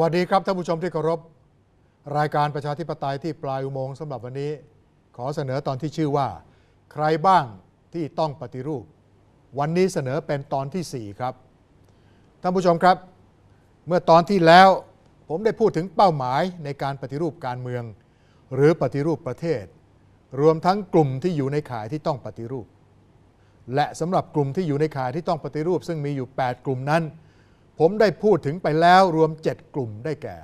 วัสดีครับท่านผู้ชมที่เคารพ รายการประชาธิปไตยที่ปลายอุโมงค์สำหรับวันนี้ ขอเสนอตอนที่ชื่อว่า ใครบ้างที่ต้องปฏิรูป วันนี้เสนอเป็นตอนที่ 4 ครับท่านผู้ชมครับ เมื่อตอนที่แล้วผมได้พูดถึงเป้าหมายในการปฏิรูปการเมือง หรือปฏิรูปประเทศ รวมทั้งกลุ่มที่อยู่ในข่ายที่ต้องปฏิรูป และสำหรับกลุ่มที่อยู่ในข่ายที่ต้องปฏิรูป ซึ่งมีอยู่ 8 กลุ่มนั้น ผมได้พูดถึงไปแล้วรวม 7 กลุ่มได้แก่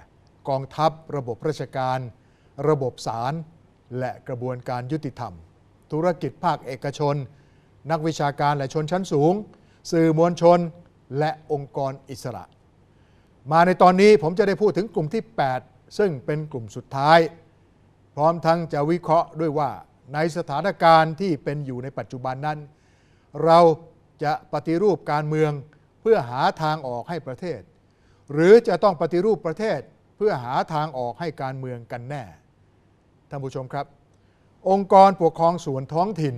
กองทัพ ระบบราชการ ระบบศาลและกระบวนการยุติธรรม ธุรกิจภาคเอกชน นักวิชาการและชนชั้นสูง สื่อมวลชน และองค์กรอิสระ มาในตอนนี้ผมจะได้พูดถึงกลุ่มที่ 8 ซึ่งเป็นกลุ่มสุดท้าย พร้อมทั้งจะวิเคราะห์ด้วยว่าในสถานการณ์ที่เป็นอยู่ในปัจจุบันนั้น เราจะปฏิรูปการเมือง เพื่อหาทางออกให้ประเทศ หรือจะต้องปฏิรูปประเทศเพื่อหาทางออกให้การเมืองกันแน่ ท่านผู้ชมครับ องค์กรปกครองส่วนท้องถิ่น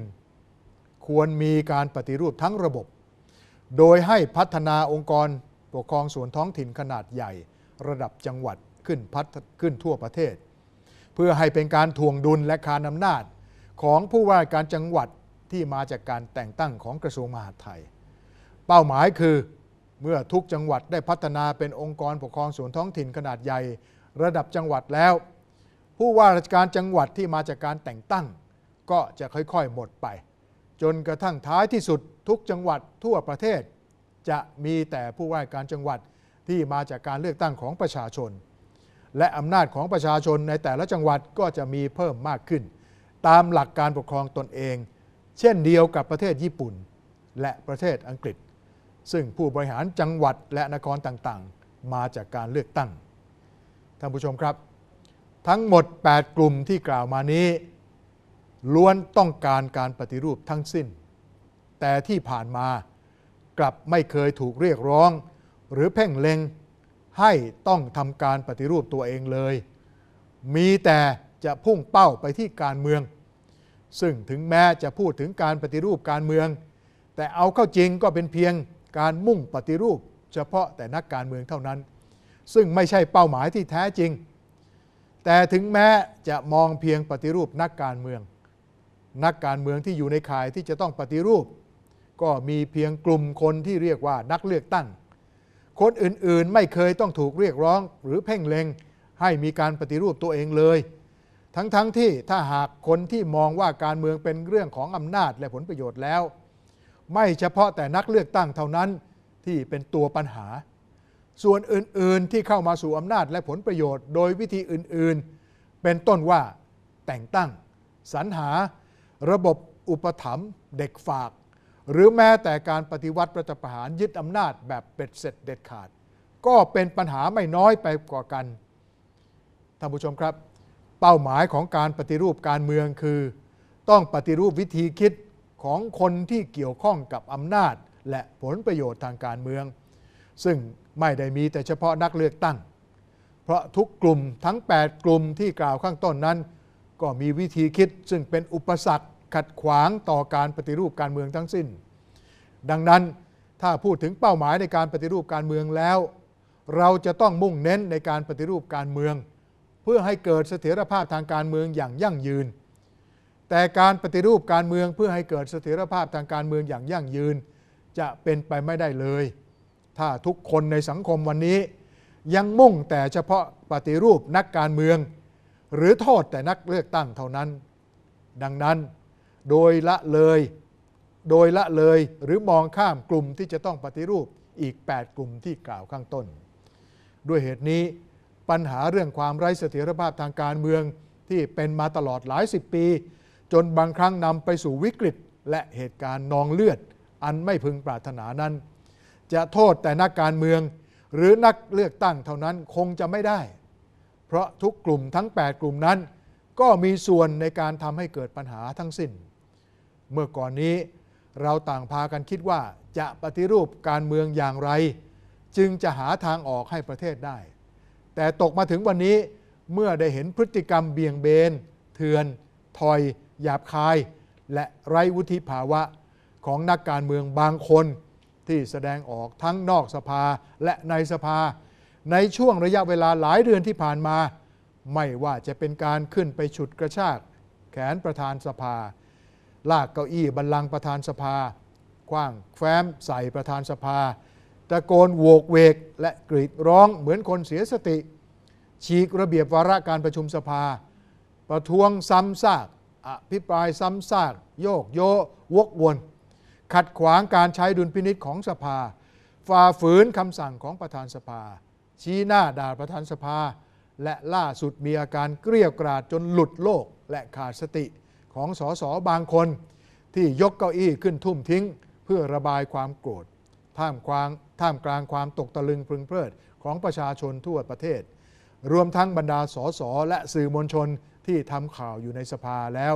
ควรมีการปฏิรูปทั้งระบบ โดยให้พัฒนาองค์กรปกครองส่วนท้องถิ่นขนาดใหญ่ ระดับจังหวัดขึ้นพัฒขึ้นทั่วประเทศ เพื่อให้เป็นการทวงดุลและคานอำนาจของผู้ว่าการจังหวัดที่มาจากการแต่งตั้งของกระทรวงมหาดไทย เป้าหมายคือเมื่อทุกจังหวัดได้พัฒนาเป็นองค์กรปกครองส่วนท้องถิ่นขนาดใหญ่ ระดับจังหวัดแล้ว ผู้ว่าราชการจังหวัดที่มาจากการแต่งตั้ง ก็จะค่อยๆหมดไป จนกระทั่งท้ายที่สุดทุกจังหวัดทั่วประเทศ จะมีแต่ผู้ว่าการจังหวัดที่มาจากการเลือกตั้งของประชาชน และอำนาจของประชาชนในแต่ละจังหวัดก็จะมีเพิ่มมากขึ้น ตามหลักการปกครองตนเอง เช่นเดียวกับประเทศญี่ปุ่น และประเทศอังกฤษ ซึ่งผู้บริหารจังหวัดและนครต่างๆ มาจากการเลือกตั้ง ท่านผู้ชมครับ ทั้งหมด 8 กลุ่มที่กล่าวมานี้ ล้วนต้องการการปฏิรูปทั้งสิ้น แต่ที่ผ่านมากลับไม่เคยถูกเรียกร้อง หรือเพ่งเล็งให้ต้องทำการปฏิรูปตัวเองเลย มีแต่จะพุ่งเป้าไปที่การเมือง ซึ่งถึงแม้จะพูดถึงการปฏิรูปการเมือง แต่เอาเข้าจริงก็เป็นเพียง การมุ่งปฏิรูป เฉพาะแต่นักการเมืองเท่านั้น ซึ่งไม่ใช่เป้าหมายที่แท้จริง แต่ถึงแม้จะมองเพียงปฏิรูปนักการเมือง นักการเมืองที่อยู่ในข่ายที่จะต้องปฏิรูป ก็มีเพียงกลุ่มคนที่เรียกว่านักเลือกตั้ง คนอื่นๆไม่เคยต้องถูกเรียกร้อง หรือเพ่งเล็งให้มีการปฏิรูปตัวเองเลยทั้งๆทที่ถ้าหากคนที่มองว่าการเมืองเป็นเรื่องของอำนาจและผลประโยชน์แล้ว ไม่เฉพาะแต่นักเลือกตั้งเท่านั้นที่เป็นตัวปัญหา ส่วนอื่นๆที่เข้ามาสู่อำนาจและผลประโยชน์ โดยวิธีอื่นๆ เป็นต้นว่าแต่งตั้ง สรรหา ระบบอุปถัมภ์เด็กฝาก หรือแม้แต่การปฏิวัติรัฐประหารยึดอำนาจแบบเป็ดเสร็จเด็ดขาด ก็เป็นปัญหาไม่น้อยไปกว่ากันท่านผู้ชมครับ เป้าหมายของการปฏิรูปการเมืองคือ ต้องปฏิรูปวิธีคิด ของคนที่เกี่ยวข้องกับอำนาจ และผลประโยชน์ทางการเมือง ซึ่งไม่ได้มีแต่เฉพาะนักเลือกตั้ง เพราะทุกกลุ่มทั้ง 8 กลุ่มที่กล่าวข้างต้นนั้น ก็มีวิธีคิดซึ่งเป็นอุปสรรคขัดขวางต่อการปฏิรูปการเมืองทั้งสิ้น ดังนั้นถ้าพูดถึงเป้าหมายในการปฏิรูปการเมืองแล้ว เราจะต้องมุ่งเน้นในการปฏิรูปการเมือง เพื่อให้เกิดเสถียรภาพทางการเมืองอย่างยั่งยืน แต่การปฏิรูปการเมืองเพื่อให้เกิดเสถียรภาพทางการเมืองอย่างยั่งยืน จะเป็นไปไม่ได้เลย ถ้าทุกคนในสังคมวันนี้ ยังมุ่งแต่เฉพาะปฏิรูปนักการเมือง หรือโทษแต่นักเลือกตั้งเท่านั้น ดังนั้นโดยละเลย โดยละเลยหรือมองข้ามกลุ่มที่จะต้องปฏิรูปอีก 8 กลุ่มที่กล่าวข้างต้น ด้วยเหตุนี้ปัญหาเรื่องความไร้เสถียรภาพทางการเมืองที่เป็นมาตลอดหลายสิบปี จนบางครั้งนำไปสู่วิกฤตและเหตุการณ์นองเลือด อันไม่พึงปรารถนานั้น จะโทษแต่นักการเมือง หรือนักเลือกตั้งเท่านั้นคงจะไม่ได้ เพราะทุกกลุ่มทั้ง 8 กลุ่มนั้น ก็มีส่วนในการทำให้เกิดปัญหาทั้งสิ้น เมื่อก่อนนี้เราต่างพากันคิดว่าจะปฏิรูปการเมืองอย่างไร จึงจะหาทางออกให้ประเทศได้ แต่ตกมาถึงวันนี้เมื่อได้เห็นพฤติกรรมเบี่ยงเบน เถื่อน ถอย หยาบคาย และไร้วุฒิภาวะของนักการเมืองบางคนที่แสดงออกทั้งนอกสภาและในสภา ในช่วงระยะเวลาหลายเดือนที่ผ่านมา ไม่ว่าจะเป็นการขึ้นไปฉุดกระชากแขนประธานสภา ลากเก้าอี้บัลลังก์ประธานสภาคว้างแฟ้มใส่ประธานสภาตะโกนโวกเวกและกรีดร้องเหมือนคนเสียสติ ฉีกระเบียบวาระการประชุมสภา ประท้วงซ้ำซาก อภิปรายซ้ำซากโยกโยวกวน ขัดขวางการใช้ดุลพินิษของสภา ฝ่าฝืนคำสั่งของประธานสภา ชี้หน้าด่าประธานสภา และล่าสุดมีอาการเกลี้ยวกราดจนหลุดโลกและขาดสติของสสบางคน ที่ยกเก้าอี้ขึ้นทุ่มทิ้ง เพื่อระบายความโกรธท่ามกลางท่ามกลางความตกตะลึงพึงเพลิดของประชาชนทั่วประเทศ รวมทั้งบรรดาสสและสื่อมวลชน ที่ทำข่าวอยู่ในสภาแล้ว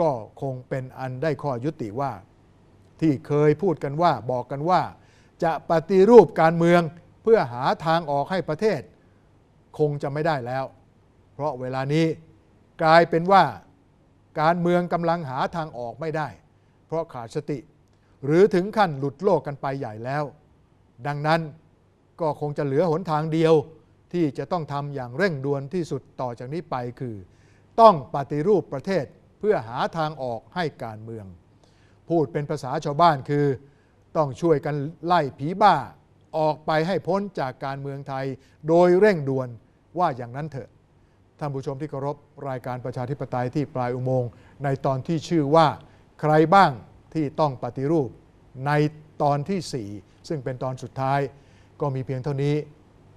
ก็คงเป็นอันได้ข้อยุติว่า ที่เคยพูดกันว่าบอกกันว่า จะปฏิรูปการเมืองเพื่อหาทางออกให้ประเทศ คงจะไม่ได้แล้ว เพราะเวลานี้กลายเป็นว่าการเมืองกำลังหาทางออกไม่ได้ เพราะขาดสติ หรือถึงขั้นหลุดโลกกันไปใหญ่แล้ว ดังนั้นก็คงจะเหลือหนทางเดียว ที่จะต้องทำอย่างเร่งด่วนที่สุดต่อจากนี้ไปคือ ต้องปฏิรูปประเทศเพื่อหาทางออกให้การเมือง พูดเป็นภาษาชาวบ้านคือ ต้องช่วยกันไล่ผีบ้าออกไปให้พ้นจากการเมืองไทย โดยเร่งด่วนว่าอย่างนั้นเถอะ ท่านผู้ชมที่เคารพรายการประชาธิปไตยที่ปลายอุโมงค์ในตอนที่ชื่อว่า ใครบ้างที่ต้องปฏิรูปในตอนที่ 4 ซึ่งเป็นตอนสุดท้ายก็มีเพียงเท่านี้